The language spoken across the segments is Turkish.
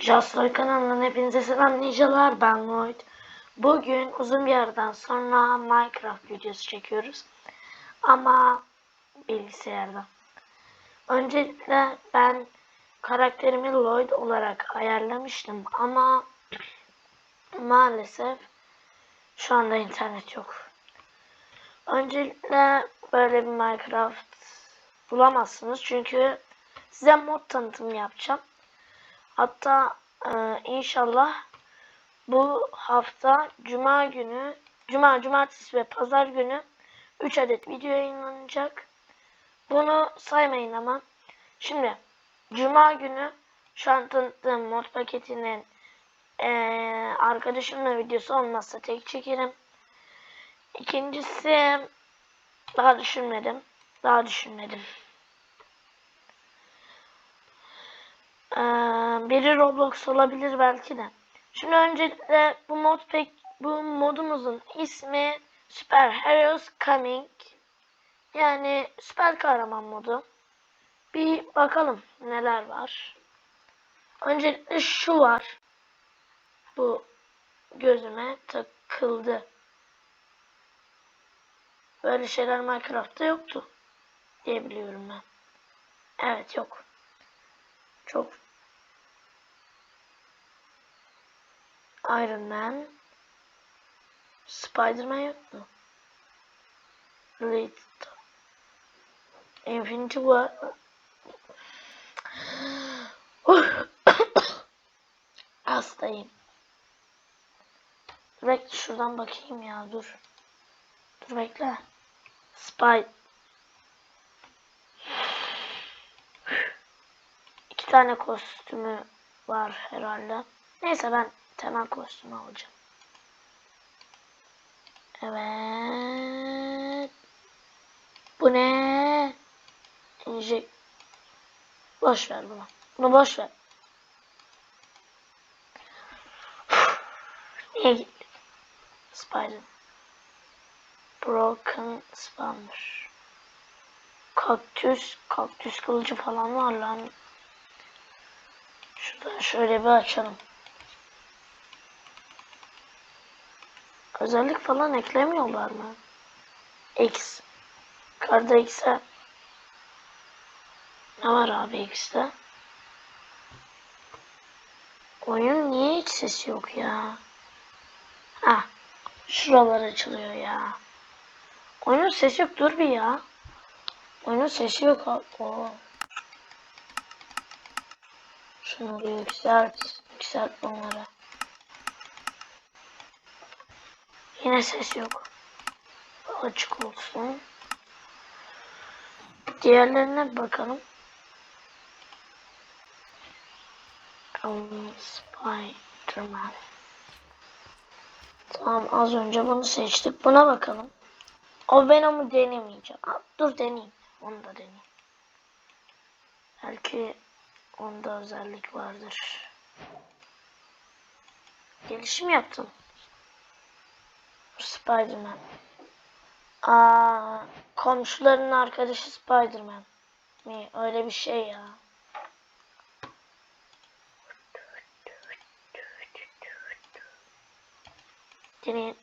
Jasper kanalından hepinize selam ninjalar ben Lloyd. Bugün uzun bir aradan sonra Minecraft videosu çekiyoruz. Ama bilgisayarda. Öncelikle ben karakterimi Lloyd olarak ayarlamıştım ama maalesef şu anda internet yok. Öncelikle böyle bir Minecraft bulamazsınız çünkü size mod tanıtımı yapacağım. Hatta e, inşallah bu hafta cuma günü, cuma, cumartesi ve pazar günü 3 adet video yayınlanacak. Bunu saymayın ama. Şimdi cuma günü şu an tanıttığım mod paketinin e, arkadaşımla videosu olmazsa tek çekerim. İkincisi daha düşünmedim. Daha düşünmedim. Ee, biri Roblox olabilir belki de. Şimdi öncelikle bu mod pek bu modumuzun ismi Super Heroes Coming. Yani süper kahraman modu. Bir bakalım neler var. Öncelikle şu var. Bu gözüme takıldı. Böyle şeyler Minecraft'ta yoktu diye biliyorum ben. Evet yok. Çok Iron Man Spider-Man yok mu? Blade Infinity War Hastayım. Bekle şuradan bakayım ya dur. Dur bekle. Spy tane kostümü var herhalde. Neyse ben temel kostümü alacağım. Evet. Bu ne? İnjek. Boş ver bunu. Bunu boş ver. Niye gitti? Spider. Broken Spawner. Kaktüs, kaktüs kılıcı falan var lan. Şuradan şöyle bir açalım. Özellik falan eklemiyorlar mı? X. Karda X'e ne var abi X'te? Oyun niye hiç sesi yok ya? Ha, şuralar açılıyor ya. Oyunun sesi yok dur bir ya. Oyunun sesi yok. Oo. Bir yükselt. Yükselt bunları. Yine ses yok. Açık olsun. Diğerlerine bakalım. Spiderman. Tamam az önce bunu seçtik. Buna bakalım. O Venom'u denemeyeceğim. Dur deneyeyim. Onu da deneyeyim. Belki onda özellik vardır. Gelişim yaptım. Spiderman. Aa, komşuların arkadaşı Spiderman. Mi? Öyle bir şey ya. Deneyin.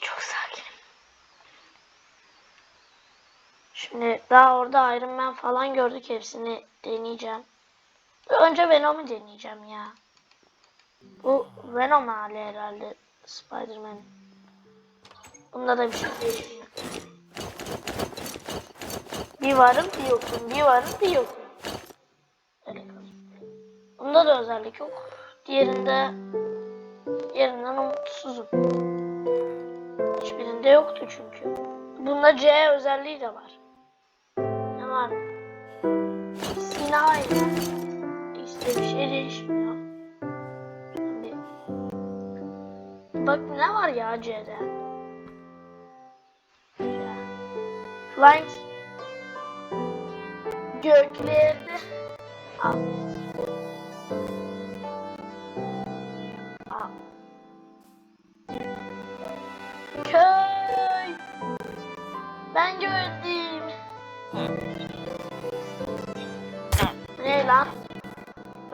Çok sakinim. Şimdi daha orada Iron Man falan gördük. Hepsini deneyeceğim. Önce Venom'u deneyeceğim ya. Bu Venom hali herhalde Spider-Man. Bunda da bir şey değişmiyor. Bir varım bir yokum. Bir varım bir yokum. Bunda da özellik yok. Diğerinde diğerinden umutsuzum. Hiçbirinde yoktu çünkü. Bunda C özelliği de var. Var? Sinay. İşte bir şey değişmiyor. Bir- Bak ne var ya C'de? Flying göklerde. Al.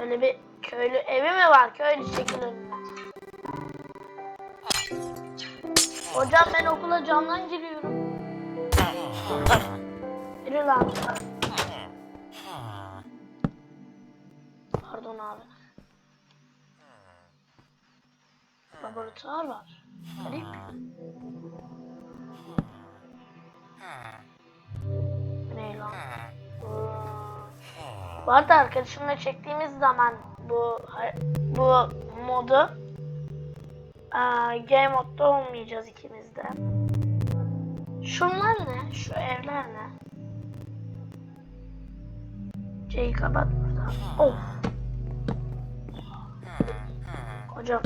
Böyle bir köylü evi mi var? Köylü çekil önünden. Hocam ben okula camdan giriyorum. Yürü lan. Pardon abi. Laboratuvar var. Garip. Bu arada arkadaşımla çektiğimiz zaman bu bu modu aa, game modda olmayacağız ikimiz de. Şunlar ne? Şu evler ne? Şeyi kapat burada. Of. Hocam.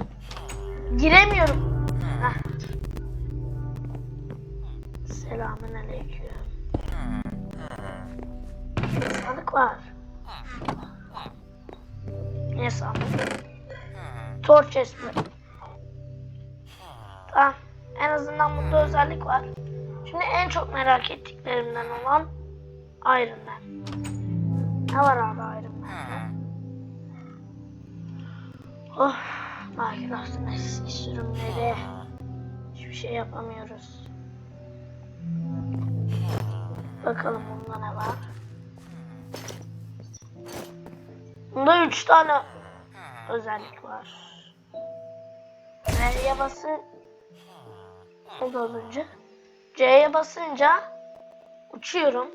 Giremiyorum. Heh. Selamün aleyküm. Sandık var. Ne sandık? Torch chest mi? Tamam. En azından bunda özellik var. Şimdi en çok merak ettiklerimden olan Iron Man. Ne var abi Iron Man'de? Oh, Minecraft'ın eski sürümleri. Hiçbir şey yapamıyoruz. Bakalım bunda ne var? Bunda üç tane özellik var. C'ye basın oldu az önce. C'ye basınca uçuyorum.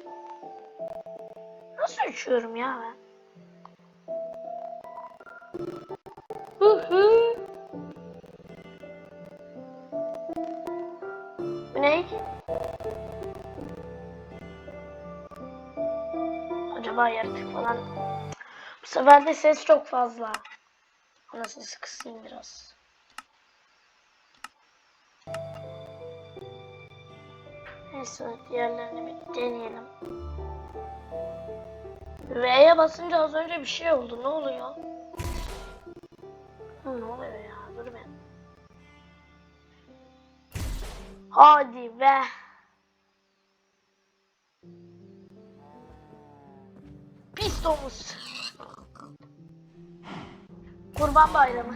Nasıl uçuyorum ya ben? Hı hı. Bu ne? Acaba yaratık falan. Sefer ses çok fazla. Ona sesi kısayım biraz. Neyse diğerlerini bir deneyelim. V'ye basınca az önce bir şey oldu. Ne oluyor? Hı, ne oluyor ya? Dur ben. Hadi be. Pis domuz. Kurban bayramı.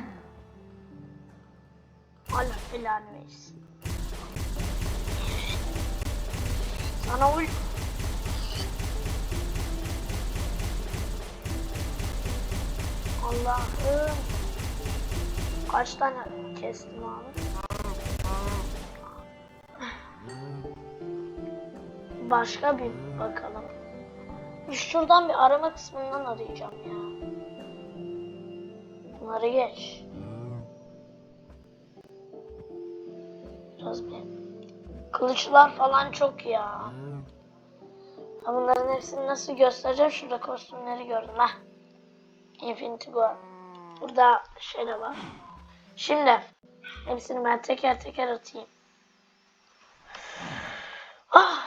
Allah belanı versin. Sana uy... Allah'ım. Kaç tane kestim abi? Başka bir bakalım. Şuradan bir arama kısmından arayacağım ya. Bunları geç. Biraz bir. Kılıçlar falan çok ya. Ha, Bunların hepsini nasıl göstereceğim? Şurada kostümleri gördüm ha. Infinity War. Burada şey de var. Şimdi hepsini ben teker teker atayım. Ah.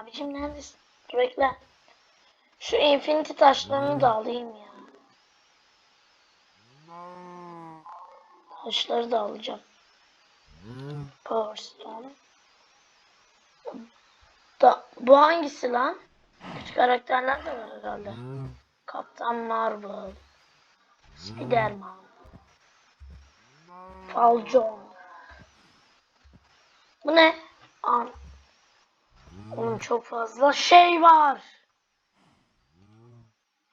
Abicim neredesin? Bekle. Şu infinity taşlarını da alayım ya. Taşları da alacağım. Power Stone. Da, bu hangisi lan? Küçük karakterler de var herhalde. Kaptan Marvel. Spiderman. Falcon. Bu ne? An. Oğlum çok fazla şey var.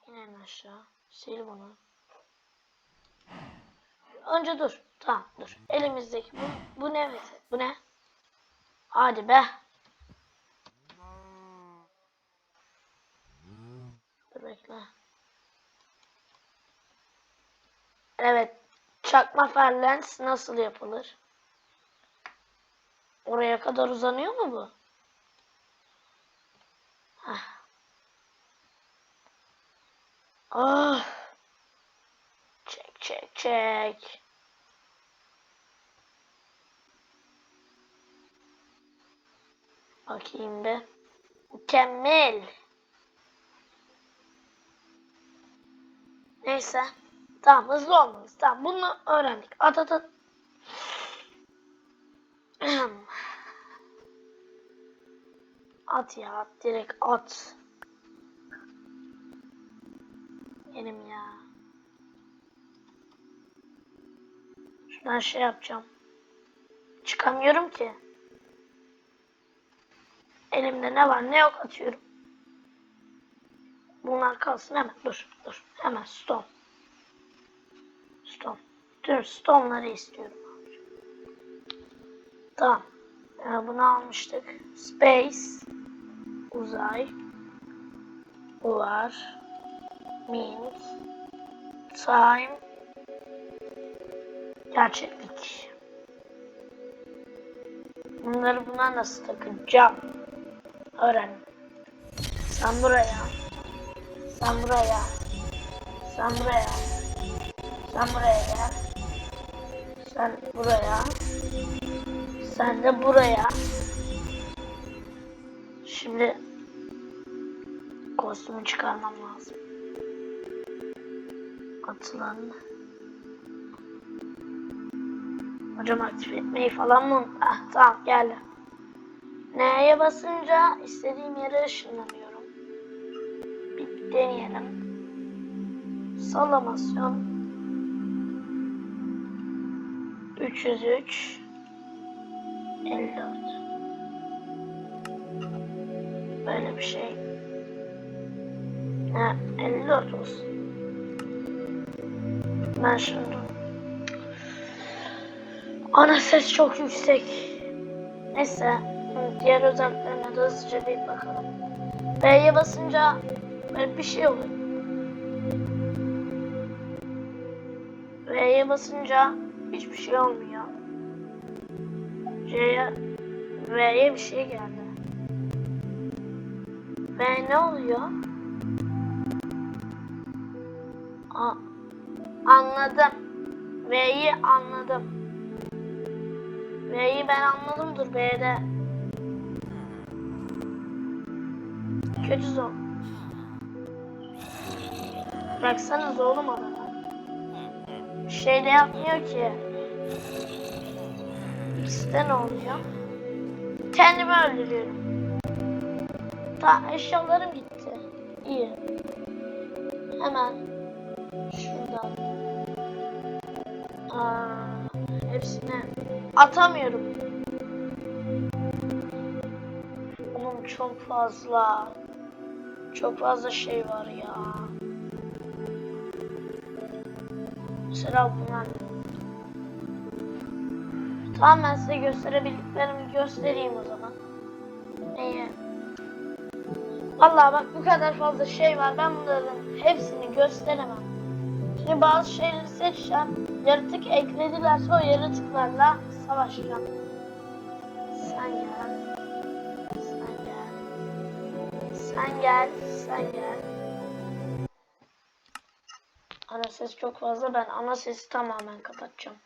İnin aşağı. Sil bunu. Önce dur. Tamam dur. Elimizdeki bu, bu ne? Bu ne? Hadi be. Dur bekle. Evet. Çakma ferlens nasıl yapılır? Oraya kadar uzanıyor mu bu? Hah. Ah. Çek çek çek. Bakayım bir. Mükemmel. Neyse. Tamam hızlı olmalıyız. Tamam bunu öğrendik. At at. At ya direkt at. Benim ya. Şuradan şey yapacağım. Çıkamıyorum ki. Elimde ne var ne yok atıyorum. Bunlar kalsın hemen dur dur. Hemen stone. Stone. Tüm stone'ları istiyorum. Tamam. Ee, bunu almıştık. Space. Uzay. Var. Mint. Time. Gerçeklik. Bunları buna nasıl takacağım? Öğren. Sen buraya. Sen buraya. Sen buraya. Sen buraya. Sen buraya. Sen de buraya. Şimdi kostümü çıkarmam lazım. Atılan. Hocam aktif etmeyi falan mı? Ah tamam geldi. N'ye basınca istediğim yere ışınlanıyorum. Bir deneyelim. Sallamasyon. 303 54 Böyle bir şey. Ha, 54 olsun. Ben şimdi Ana ses çok yüksek. Neyse. Diğer özelliklerine de hızlıca bir bakalım. B'ye basınca böyle bir şey oluyor. V'ye basınca hiçbir şey olmuyor. C'ye V'ye bir şey geldi. V ne oluyor? A anladım. V'yi anladım. V'yi ben anladım dur B'de. Kötü zor. Bıraksanız oğlum adamı. Şey de yapmıyor ki. İkisi ne oluyor? Kendimi öldürüyorum. Ta eşyalarım gitti. İyi. Hemen şuradan. Aa, hepsini atamıyorum. Oğlum çok fazla. Çok fazla şey var ya. Mesela bunlar. Tamam ben size gösterebildiklerimi göstereyim o zaman. Vallahi bak bu kadar fazla şey var. Ben bunların hepsini gösteremem. Şimdi bazı şeyleri seçeceğim. Yaratık ekledilerse o yaratıklarla savaşacağım. Sen gel. Sen gel. Sen gel. Sen gel. Ana ses çok fazla. Ben ana sesi tamamen kapatacağım.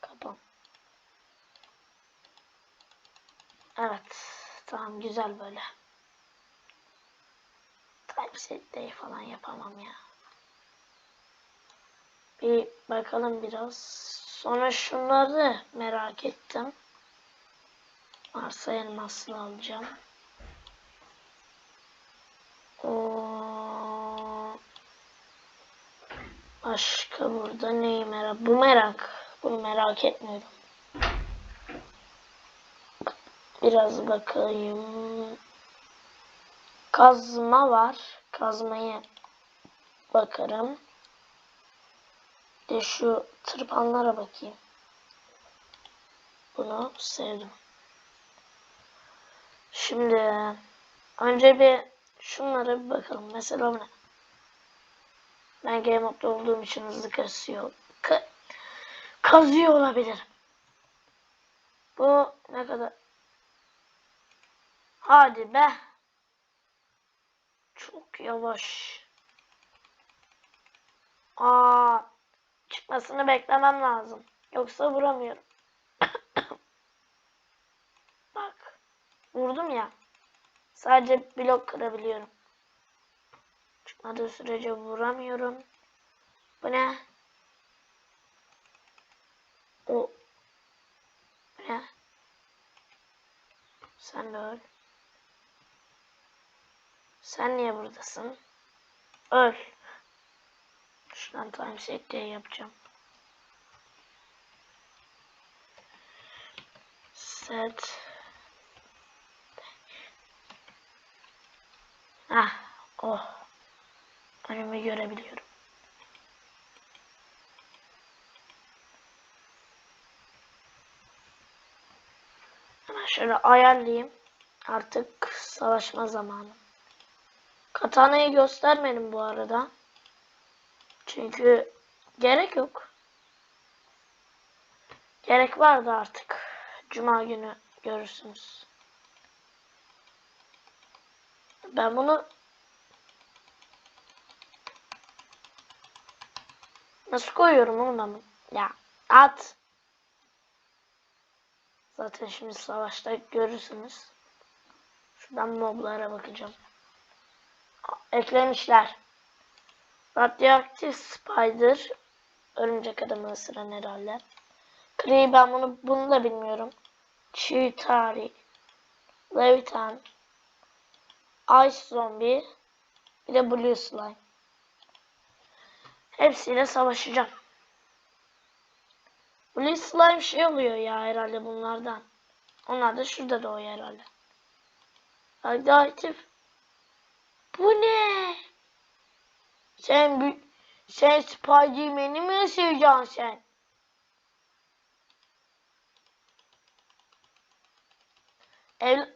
Kapan. Evet. Tamam güzel böyle. Typeset day falan yapamam ya. Bir bakalım biraz. Sonra şunları merak ettim. Arsa elmasını alacağım. O Başka burada neyi merak? Bu merak. Bunu merak etmiyorum. Biraz bakayım. Kazma var. Kazmayı bakarım. De şu tırpanlara bakayım. Bunu sevdim. Şimdi önce bir şunlara bir bakalım. Mesela ne? Ben game modda olduğum için hızlı kasıyor. Ka kazıyor olabilirim. Bu ne kadar? Hadi be. Çok yavaş. Aa, çıkmasını beklemem lazım. Yoksa vuramıyorum. Bak. Vurdum ya. Sadece blok kırabiliyorum. Çıkmadığı sürece vuramıyorum. Bu ne? O. Bu ne? Sen de öl. Sen niye buradasın? Öl. Şuradan time set diye yapacağım. Set. Ah, oh. Önümü görebiliyorum. Hemen şöyle ayarlayayım. Artık savaşma zamanı. Katana'yı göstermedim bu arada. Çünkü gerek yok. Gerek vardı artık. Cuma günü görürsünüz. Ben bunu nasıl koyuyorum oğlum ben bunu? Ya at. Zaten şimdi savaşta görürsünüz. Şuradan moblara bakacağım. Eklemişler. Radyoaktif Spider. Örümcek adamı ısıran herhalde. Kree ben bunu, bunu da bilmiyorum. Chitari. Levitan. Ice Zombie. Bir de Blue Slime. Hepsiyle savaşacağım. Blue Slime şey oluyor ya herhalde bunlardan. Onlar da şurada doğuyor herhalde. Radyoaktif. Bu ne? Sen sen Spiderman'i mi ısıracaksın sen? Ev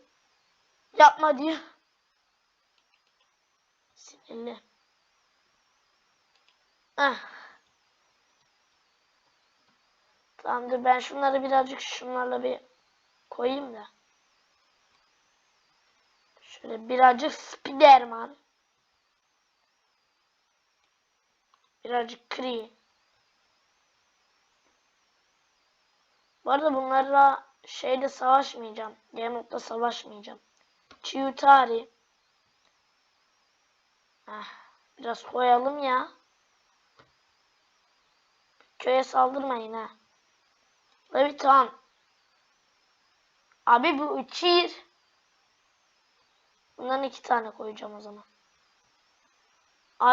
yapma diyor. Sinirli. Ah. Tamamdır ben şunları birazcık şunlarla bir koyayım da. Şöyle birazcık Spiderman. Birazcık Kree. Bu arada bunlarla şeyde savaşmayacağım. Mode'da savaşmayacağım. Chiyutari. Ah, biraz koyalım ya. Köye saldırmayın ha. Levitan. Abi bu çiğir. Bundan iki tane koyacağım o zaman.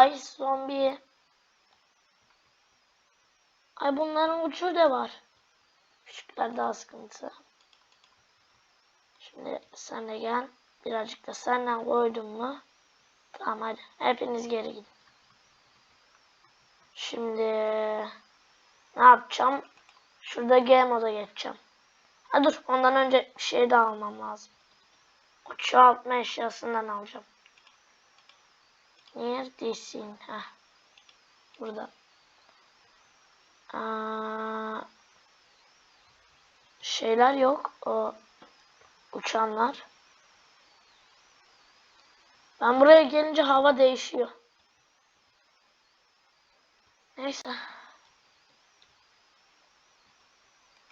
Ice Zombie. Ay bunların uçu da var. Küçükler daha sıkıntı. Şimdi sen de gel. Birazcık da senden koydum mu? Tamam hadi. Hepiniz geri gidin. Şimdi ne yapacağım? Şurada game moda geçeceğim. Ha dur ondan önce bir şey daha almam lazım. Çoğaltma eşyasından alacağım. Neredesin? Heh. Burada. Aa, şeyler yok. O uçanlar. Ben buraya gelince hava değişiyor. Neyse.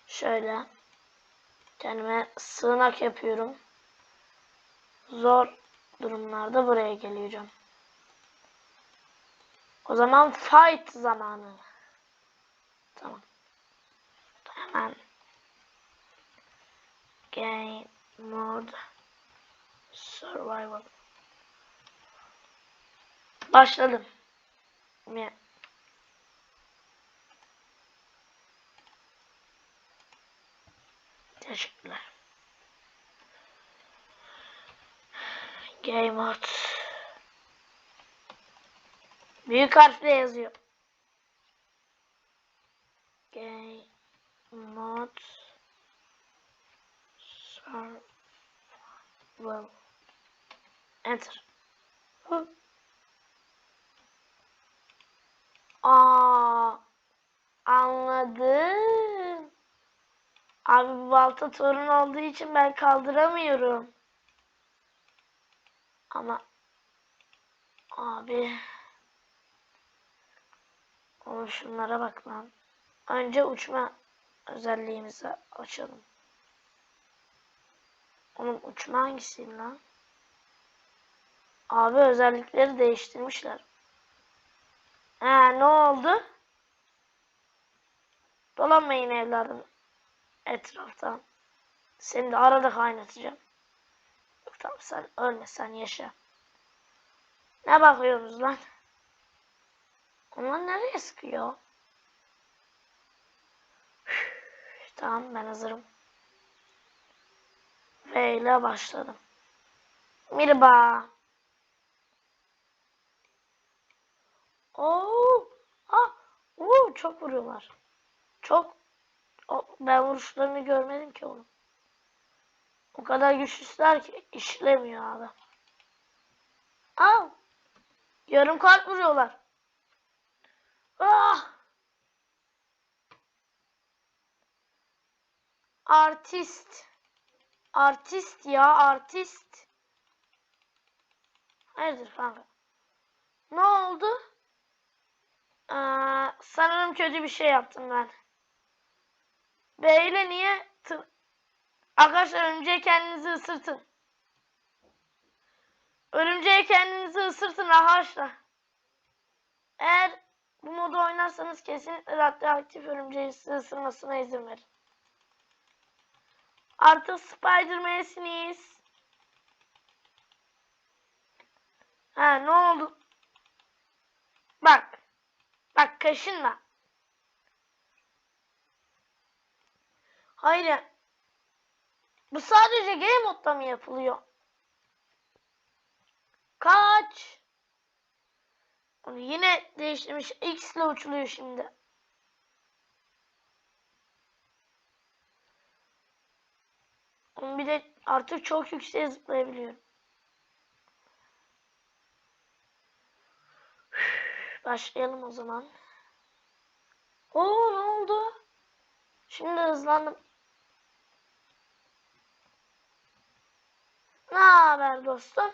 Şöyle. Kendime sığınak yapıyorum. Zor durumlarda buraya geleceğim. O zaman fight zamanı. Tamam. Hemen Game Mode Survival Başladım. Ne? Teşekkürler. Game Mode Büyük harfle yazıyor. Game Mode Survival Enter. Hı. Aa, anladım. Abi bu balta torun olduğu için ben kaldıramıyorum. Ama abi Oğlum şunlara bak lan. Önce uçma özelliğimizi açalım. Oğlum uçma hangisiydi lan? Abi özellikleri değiştirmişler. He ne oldu? Dolanmayın evladım etraftan. Seni de arada kaynatacağım. Tamam sen ölme sen yaşa. Ne bakıyorsunuz lan? Onlar nereye sıkıyor? Tamam ben hazırım. V ile başladım. Merhaba. Oo, ah, oo, çok vuruyorlar. Çok. O, ben vuruşlarını görmedim ki onu. O kadar güçlüsüler ki işlemiyor adam. Aa, yarım kalp vuruyorlar. Ah! Artist. Artist ya artist. Hayırdır kanka? Ne oldu? Ee, sanırım kötü bir şey yaptım ben. Beyle niye? Arkadaşlar örümceğe kendinizi ısırtın. Örümceğe kendinizi ısırtın arkadaşlar. Eğer bu modu oynarsanız kesinlikle radyoaktif örümceği sizi ısırmasına izin verin. Artık Spider-Man'siniz. Ha ne oldu? Bak. Bak kaşınma. Hayır. Bu sadece game modda mı yapılıyor? Kaç. Onu yine değiştirmiş. X ile uçuluyor şimdi. Onu bir de artık çok yükseğe zıplayabiliyorum. Başlayalım o zaman. Oo ne oldu? Şimdi hızlandım. Ne haber dostum?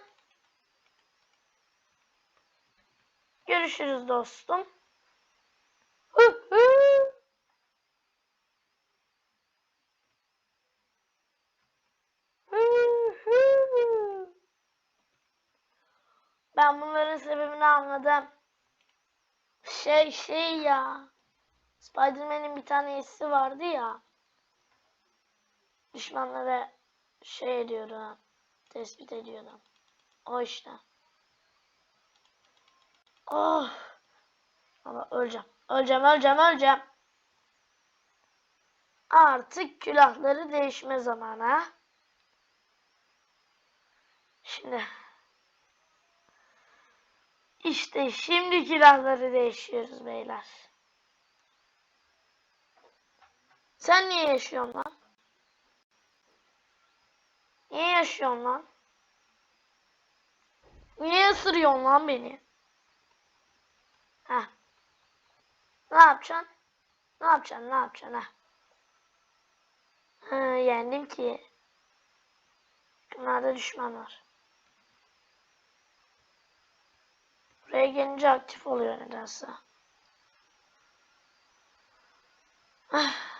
Görüşürüz dostum. Ben bunların sebebini anladım. Şey şey ya. Spider-Man'in bir tane hissi vardı ya. Düşmanları şey ediyordu. Tespit ediyordu. O işte. Oh. Ama öleceğim. Öleceğim, öleceğim, öleceğim. Artık külahları değişme zamanı. Şimdi. İşte şimdi külahları değişiyoruz beyler. Sen niye yaşıyorsun lan? Niye yaşıyorsun lan? Niye ısırıyorsun lan beni? Heh. Ne yapacaksın? Ne yapacaksın? Ne yapacaksın? Heh. Ha, yendim ki. Bunlarda düşman var. Buraya gelince aktif oluyor nedense. Ah.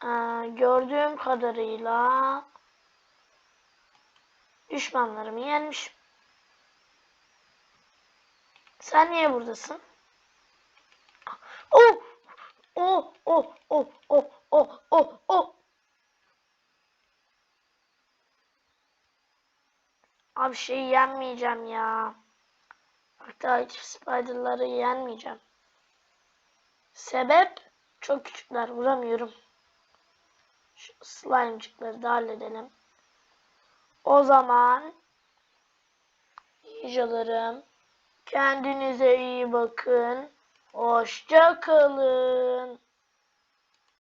Aa, gördüğüm kadarıyla düşmanlarımı yenmişim. Sen niye buradasın? Oh! Oh! Oh! Oh! Oh! Oh! Oh! Oh! Abi şeyi yenmeyeceğim ya. Hatta hiç spiderları yenmeyeceğim. Sebep çok küçükler vuramıyorum. Şu slime'cıkları da halledelim. O zaman ninjalarım kendinize iyi bakın. Hoşça kalın.